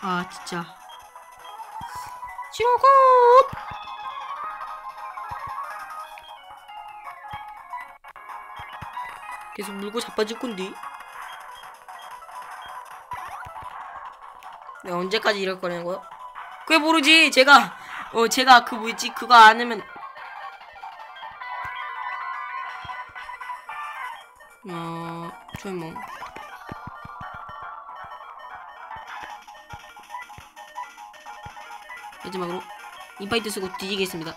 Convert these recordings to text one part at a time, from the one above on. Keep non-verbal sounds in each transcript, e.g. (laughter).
아 진짜. 싫어고 계속 물고 자빠질 건데? 내가 언제까지 이럴 거냐는 거요? 그게 모르지. 제가 어 제가 그 뭐였지? 그거 안 하면. 어 조용 마지막으로 인파이트 쓰고 뒤지겠습니다.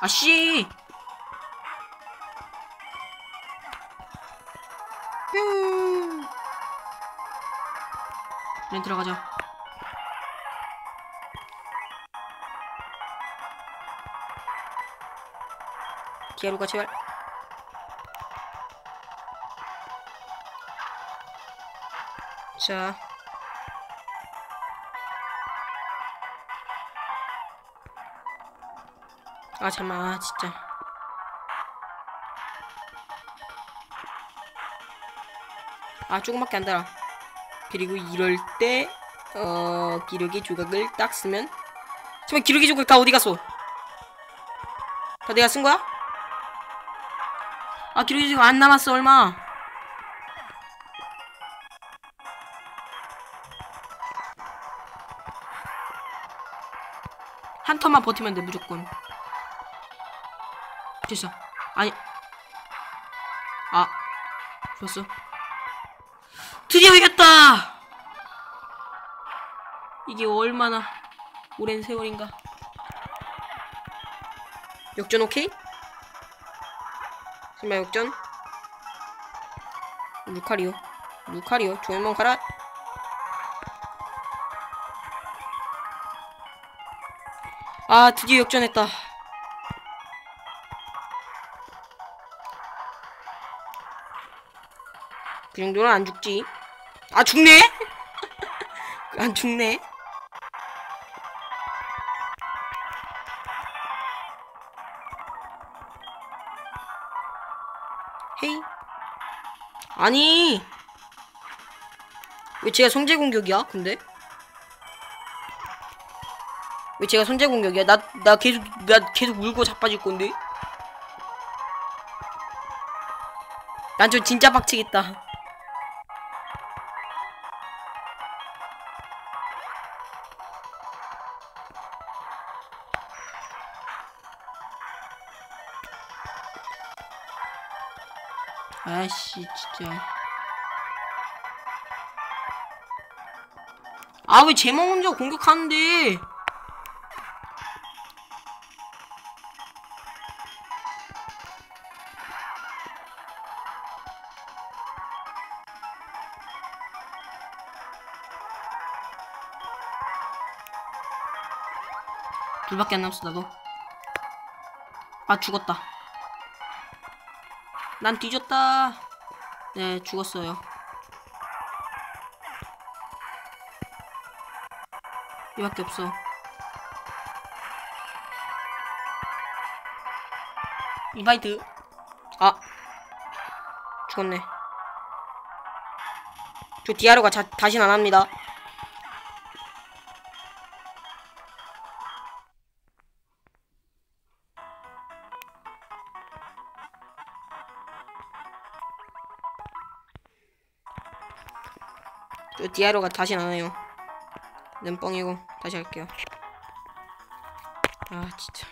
아씨! 음. 렌 들어가자. 기아루가 제발. 자 아 잠만. 아 진짜. 아 조금밖에 안 달아. 그리고 이럴 때 어, 기러기 조각을 딱 쓰면. 잠깐 기러기 조각 다 어디 갔어? 다 내가 쓴 거야? 아 기러기 조각 안 남았어 얼마? 한 턴만 버티면 돼 무조건 됐어. 아니. 아 좋았어 드디어 이겼다! 이게 얼마나 오랜 세월인가. 역전 오케이? 설마 역전? 루카리오. 루카리오 조연몽 가라. 아 드디어 역전했다 그 정도는 안 죽지 아 죽네? (laughs) 안 죽네 헤이 아니 왜 제가 성재 공격이야 근데 왜 제가 선제 공격이야? 나, 나 계속, 나 계속 물고 자빠질 건데? 난좀 진짜 빡치겠다. 아씨, 진짜. 아, 왜 제목 먼저 공격하는데? 둘밖에 안 남았어 나도 아 죽었다 난 뒤졌다. 네 죽었어요. 이밖에 없어. 이바이트. 아 죽었네. 저 디아로가 자, 다신 안 합니다 디아로가 다시 안와요. 눈뻥이고 다시 할게요. 아 진짜.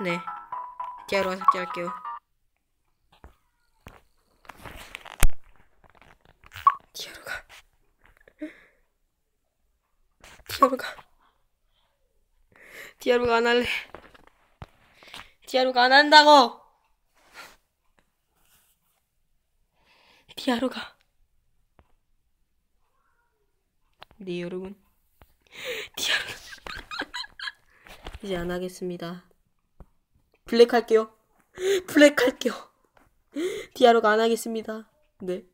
네. 디아로가 삭제할게요 디아로가 디아루가. 디아루가 안 할래. 디아루가 안 한다고. 디아루가. 네 여러분. 디아루 (laughs) 이제 안 하겠습니다. 블랙 할게요. 블랙 할게요. 디아루가 안 하겠습니다. 네.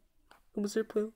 너무 슬퍼요